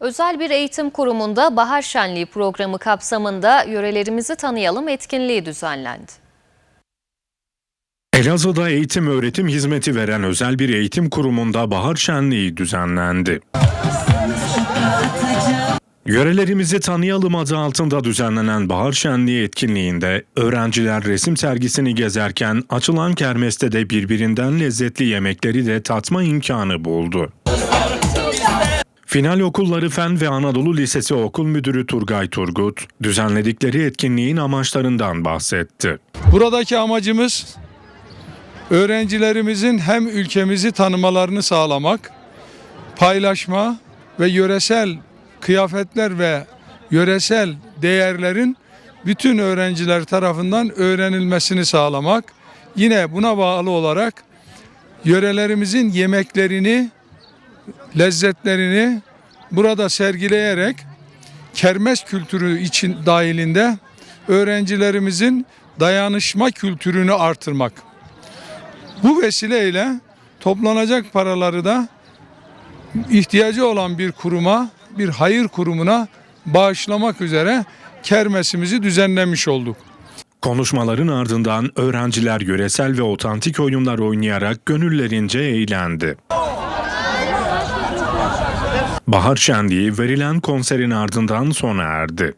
Özel bir eğitim kurumunda Bahar Şenliği programı kapsamında yörelerimizi tanıyalım etkinliği düzenlendi. Elazığ'da eğitim öğretim hizmeti veren özel bir eğitim kurumunda bahar şenliği düzenlendi. Yörelerimizi tanıyalım adı altında düzenlenen Bahar Şenliği etkinliğinde öğrenciler resim sergisini gezerken açılan kermeste de birbirinden lezzetli yemekleri de tatma imkanı buldu. Final Okulları Fen ve Anadolu Lisesi Okul Müdürü Turgay Turgut, düzenledikleri etkinliğin amaçlarından bahsetti. Buradaki amacımız öğrencilerimizin hem ülkemizi tanımalarını sağlamak, paylaşma ve yöresel kıyafetler ve yöresel değerlerin bütün öğrenciler tarafından öğrenilmesini sağlamak. Yine buna bağlı olarak yörelerimizin yemeklerini, lezzetlerini burada sergileyerek kermes kültürü için dahilinde öğrencilerimizin dayanışma kültürünü artırmak. Bu vesileyle toplanacak paraları da ihtiyacı olan bir kuruma, bir hayır kurumuna bağışlamak üzere kermesimizi düzenlemiş olduk. Konuşmaların ardından öğrenciler yöresel ve otantik oyunlar oynayarak gönüllerince eğlendi. Bahar Şenliği verilen konserin ardından sona erdi.